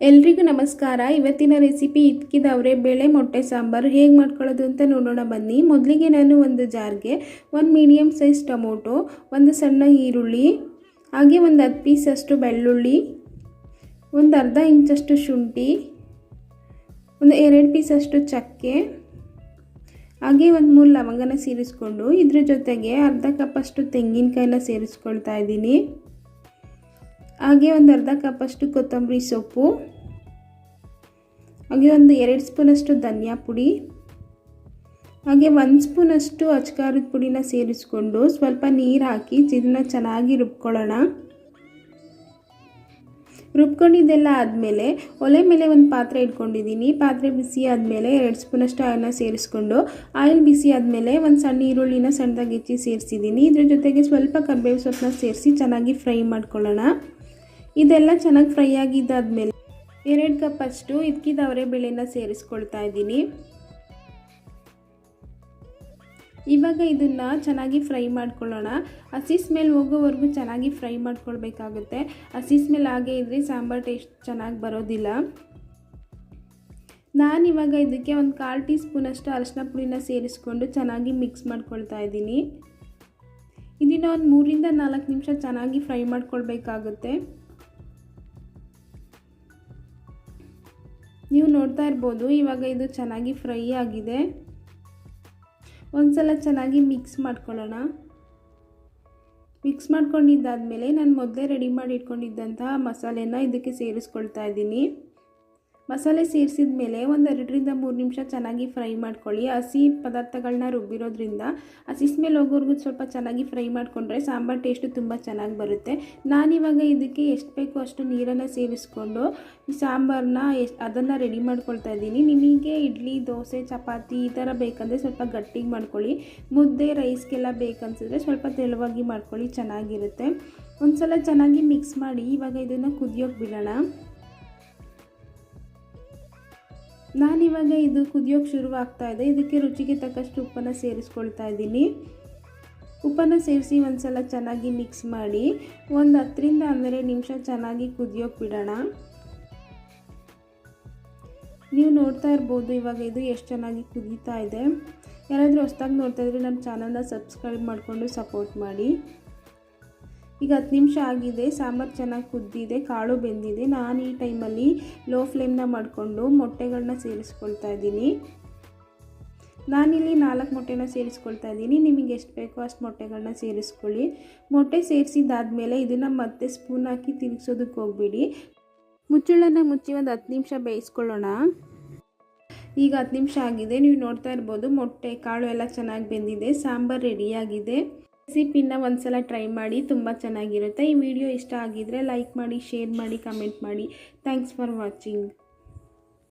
ಎಲ್ರಿಗೂ ನಮಸ್ಕಾರ. ಇವತ್ತಿನ ರೆಸಿಪಿ ಇದ್ಕಿದವ್ರೆ ಬೇಳೆ ಮೊಟ್ಟೆ ಸಾಂಬಾರು ಹೇಗೆ ಮಾಡ್ಕೊಳ್ಳೋದು ಅಂತ ನೋಡೋಣ ಬನ್ನಿ. ಮೊದಲಿಗೆ ನಾನು ಒಂದು ಜಾರ್ಗೆ ಒಂದು ಮೀಡಿಯಮ್ ಸೈಜ್ ಟೊಮೊಟೊ, ಒಂದು ಸಣ್ಣ ಈರುಳ್ಳಿ, ಹಾಗೆ ಒಂದು ಹತ್ತು ಪೀಸಷ್ಟು ಬೆಳ್ಳುಳ್ಳಿ, ಒಂದು ಅರ್ಧ ಇಂಚಷ್ಟು ಶುಂಠಿ, ಒಂದು ಎರಡು ಪೀಸಷ್ಟು ಚಕ್ಕೆ, ಹಾಗೆ ಒಂದು ಮೂರು ಲವಂಗನ ಸೇರಿಸ್ಕೊಂಡು ಇದ್ರ ಜೊತೆಗೆ ಅರ್ಧ ಕಪ್ಪಷ್ಟು ತೆಂಗಿನಕಾಯಿನ ಸೇರಿಸ್ಕೊಳ್ತಾ ಇದ್ದೀನಿ. ಹಾಗೆ ಒಂದು ಅರ್ಧ ಕಪ್ಪಷ್ಟು ಕೊತ್ತಂಬರಿ ಸೊಪ್ಪು. ಹಾಗೆ ಒಂದು ಎರಡು ಸ್ಪೂನಷ್ಟು ಧನಿಯಾ ಪುಡಿ. ಹಾಗೆ ಒಂದು ಸ್ಪೂನಷ್ಟು ಅಚ್ಕಾರದ ಪುಡಿನ ಸೇರಿಸ್ಕೊಂಡು ಸ್ವಲ್ಪ ನೀರು ಹಾಕಿ ಇದನ್ನ ಚೆನ್ನಾಗಿ ರುಬ್ಕೊಳ್ಳೋಣ. ರುಬ್ಕೊಂಡಿದ್ದೆಲ್ಲ ಆದಮೇಲೆ ಒಲೆ ಮೇಲೆ ಒಂದು ಪಾತ್ರೆ ಇಟ್ಕೊಂಡಿದ್ದೀನಿ. ಪಾತ್ರೆ ಬಿಸಿ ಆದಮೇಲೆ ಎರಡು ಸ್ಪೂನಷ್ಟು ಆಯಿಲ್ನ ಸೇರಿಸ್ಕೊಂಡು ಆಯಿಲ್ ಬಿಸಿ ಆದಮೇಲೆ ಒಂದು ಸಣ್ಣ ಈರುಳ್ಳಿನ ಸಣ್ಣದಾಗಿ ಹೆಚ್ಚಿ ಸೇರಿಸಿದ್ದೀನಿ. ಇದ್ರ ಜೊತೆಗೆ ಸ್ವಲ್ಪ ಕರ್ಬೇವು ಸೊಪ್ಪನ್ನ ಸೇರಿಸಿ ಚೆನ್ನಾಗಿ ಫ್ರೈ ಮಾಡ್ಕೊಳ್ಳೋಣ. ಇದೆಲ್ಲ ಚೆನ್ನಾಗಿ ಫ್ರೈ ಆಗಿದ್ದಾದಮೇಲೆ ಎರಡು ಕಪ್ಪಷ್ಟು ಇದ್ಕಿದವರೆ ಬೆಳೆನ ಸೇರಿಸ್ಕೊಳ್ತಾ ಇದ್ದೀನಿ. ಇವಾಗ ಇದನ್ನು ಚೆನ್ನಾಗಿ ಫ್ರೈ ಮಾಡ್ಕೊಳ್ಳೋಣ. ಹಸಿ ಸ್ಮೆಲ್ ಹೋಗೋವರೆಗೂ ಚೆನ್ನಾಗಿ ಫ್ರೈ ಮಾಡ್ಕೊಳ್ಬೇಕಾಗುತ್ತೆ. ಹಸಿ ಸ್ಮೆಲ್ ಹಾಗೆ ಇದ್ದರೆ ಸಾಂಬಾರು ಟೇಸ್ಟ್ ಚೆನ್ನಾಗಿ ಬರೋದಿಲ್ಲ. ನಾನಿವಾಗ ಇದಕ್ಕೆ ಒಂದು ಕಾಲು ಟೀ ಸ್ಪೂನಷ್ಟು ಅರಶಿನ ಪುಡಿನ ಸೇರಿಸ್ಕೊಂಡು ಚೆನ್ನಾಗಿ ಮಿಕ್ಸ್ ಮಾಡ್ಕೊಳ್ತಾ ಇದ್ದೀನಿ. ಇದನ್ನು ಒಂದು ಮೂರಿಂದ ನಾಲ್ಕು ನಿಮಿಷ ಚೆನ್ನಾಗಿ ಫ್ರೈ ಮಾಡ್ಕೊಳ್ಬೇಕಾಗುತ್ತೆ. ನೀವು ನೋಡ್ತಾ ಇರ್ಬೋದು, ಇವಾಗ ಇದು ಚೆನ್ನಾಗಿ ಫ್ರೈ ಆಗಿದೆ. ಒಂದ್ಸಲ ಚೆನ್ನಾಗಿ ಮಿಕ್ಸ್ ಮಾಡ್ಕೊಳ್ಳೋಣ. ಮಿಕ್ಸ್ ಮಾಡ್ಕೊಂಡಿದ್ದಾದಮೇಲೆ ನಾನು ಮೊದಲೇ ರೆಡಿ ಮಾಡಿ ಇಟ್ಕೊಂಡಿದ್ದಂತಹ ಮಸಾಲೆನ ಇದಕ್ಕೆ ಸೇರಿಸ್ಕೊಳ್ತಾ ಇದ್ದೀನಿ. ಮಸಾಲೆ ಸೇರಿಸಿದ ಮೇಲೆ ಒಂದು ಎರಡರಿಂದ ಮೂರು ನಿಮಿಷ ಚೆನ್ನಾಗಿ ಫ್ರೈ ಮಾಡ್ಕೊಳ್ಳಿ. ಹಸಿ ಪದಾರ್ಥಗಳನ್ನ ರುಬ್ಬಿರೋದ್ರಿಂದ ಹಸಿ ಸ್ಮೆಲ್ ಹೋಗೋರ್ಗು ಸ್ವಲ್ಪ ಚೆನ್ನಾಗಿ ಫ್ರೈ ಮಾಡಿಕೊಂಡ್ರೆ ಸಾಂಬಾರು ಟೇಸ್ಟು ತುಂಬ ಚೆನ್ನಾಗಿ ಬರುತ್ತೆ. ನಾನಿವಾಗ ಇದಕ್ಕೆ ಎಷ್ಟು ಬೇಕೋ ಅಷ್ಟು ನೀರನ್ನು ಸೇರಿಸ್ಕೊಂಡು ಸಾಂಬಾರನ್ನ ಎಷ್ಟು ಅದನ್ನು ರೆಡಿ ಮಾಡ್ಕೊಳ್ತಾ ಇದ್ದೀನಿ. ನಿಮಗೆ ಇಡ್ಲಿ, ದೋಸೆ, ಚಪಾತಿ ಈ ಥರ ಬೇಕಂದರೆ ಸ್ವಲ್ಪ ಗಟ್ಟಿಗೆ ಮಾಡ್ಕೊಳ್ಳಿ. ಮುದ್ದೆ, ರೈಸ್ಗೆಲ್ಲ ಬೇಕನ್ಸಿದ್ರೆ ಸ್ವಲ್ಪ ತೆಳುವಾಗಿ ಮಾಡ್ಕೊಳ್ಳಿ, ಚೆನ್ನಾಗಿರುತ್ತೆ. ಒಂದು ಸಲ ಚೆನ್ನಾಗಿ ಮಿಕ್ಸ್ ಮಾಡಿ ಇವಾಗ ಇದನ್ನು ಕುದಿಯೋಕೆ ಬಿಡೋಣ. ನಾನಿವಾಗ ಇದು ಕುದಿಯೋಕ್ಕೆ ಶುರುವಾಗ್ತಾ ಇದೆ. ಇದಕ್ಕೆ ರುಚಿಗೆ ತಕ್ಕಷ್ಟು ಉಪ್ಪನ್ನು ಸೇರಿಸ್ಕೊಳ್ತಾ ಇದ್ದೀನಿ. ಉಪ್ಪನ್ನು ಸೇರಿಸಿ ಒಂದು ಸಲ ಚೆನ್ನಾಗಿ ಮಿಕ್ಸ್ ಮಾಡಿ ಒಂದು ಹತ್ತರಿಂದ ಹನ್ನೆರಡು ನಿಮಿಷ ಚೆನ್ನಾಗಿ ಕುದಿಯೋಕೆ ಬಿಡೋಣ. ನೀವು ನೋಡ್ತಾ ಇರ್ಬೋದು ಇವಾಗ ಇದು ಎಷ್ಟು ಚೆನ್ನಾಗಿ ಕುದೀತಾ ಇದೆ. ಯಾರಾದರೂ ಹೊಸ್ದಾಗಿ ನೋಡ್ತಾ ಇದ್ರೆ ನಮ್ಮ ಚಾನಲ್ನ ಸಬ್ಸ್ಕ್ರೈಬ್ ಮಾಡಿಕೊಂಡು ಸಪೋರ್ಟ್ ಮಾಡಿ. ಈಗ ಹತ್ತು ನಿಮಿಷ ಆಗಿದೆ, ಸಾಂಬಾರು ಚೆನ್ನಾಗಿ ಕುದ್ದಿದೆ, ಕಾಳು ಬೆಂದಿದೆ. ನಾನು ಈ ಟೈಮಲ್ಲಿ ಲೋ ಫ್ಲೇಮ್ನ ಮಾಡಿಕೊಂಡು ಮೊಟ್ಟೆಗಳನ್ನ ಸೇರಿಸ್ಕೊಳ್ತಾ ಇದ್ದೀನಿ. ನಾನಿಲ್ಲಿ ನಾಲ್ಕು ಮೊಟ್ಟೆನ ಸೇರಿಸ್ಕೊಳ್ತಾ ಇದ್ದೀನಿ. ನಿಮಗೆ ಎಷ್ಟು ಬೇಕೋ ಅಷ್ಟು ಮೊಟ್ಟೆಗಳನ್ನ ಸೇರಿಸ್ಕೊಳ್ಳಿ. ಮೊಟ್ಟೆ ಸೇರಿಸಿದಾದ್ಮೇಲೆ ಇದನ್ನು ಮತ್ತೆ ಸ್ಪೂನ್ ಹಾಕಿ ತಿರುಗಿಸೋದಕ್ಕೆ ಹೋಗ್ಬಿಡಿ. ಮುಚ್ಚಳನ್ನು ಮುಚ್ಚಿ ಒಂದು ಹತ್ತು ನಿಮಿಷ ಬೇಯಿಸ್ಕೊಳ್ಳೋಣ. ಈಗ ಹತ್ತು ನಿಮಿಷ ಆಗಿದೆ. ನೀವು ನೋಡ್ತಾ ಇರ್ಬೋದು ಮೊಟ್ಟೆ, ಕಾಳು ಎಲ್ಲ ಚೆನ್ನಾಗಿ ಬೆಂದಿದೆ. ಸಾಂಬಾರು ರೆಡಿಯಾಗಿದೆ ರೆಸಿಪಿನ ಒಂದ್ಸಲ ಟ್ರೈ ಮಾಡಿ, ತುಂಬ ಚೆನ್ನಾಗಿರುತ್ತೆ. ಈ ವಿಡಿಯೋ ಇಷ್ಟ ಆಗಿದ್ರೆ ಲೈಕ್ ಮಾಡಿ, ಶೇರ್ ಮಾಡಿ, ಕಮೆಂಟ್ ಮಾಡಿ. Thanks for watching.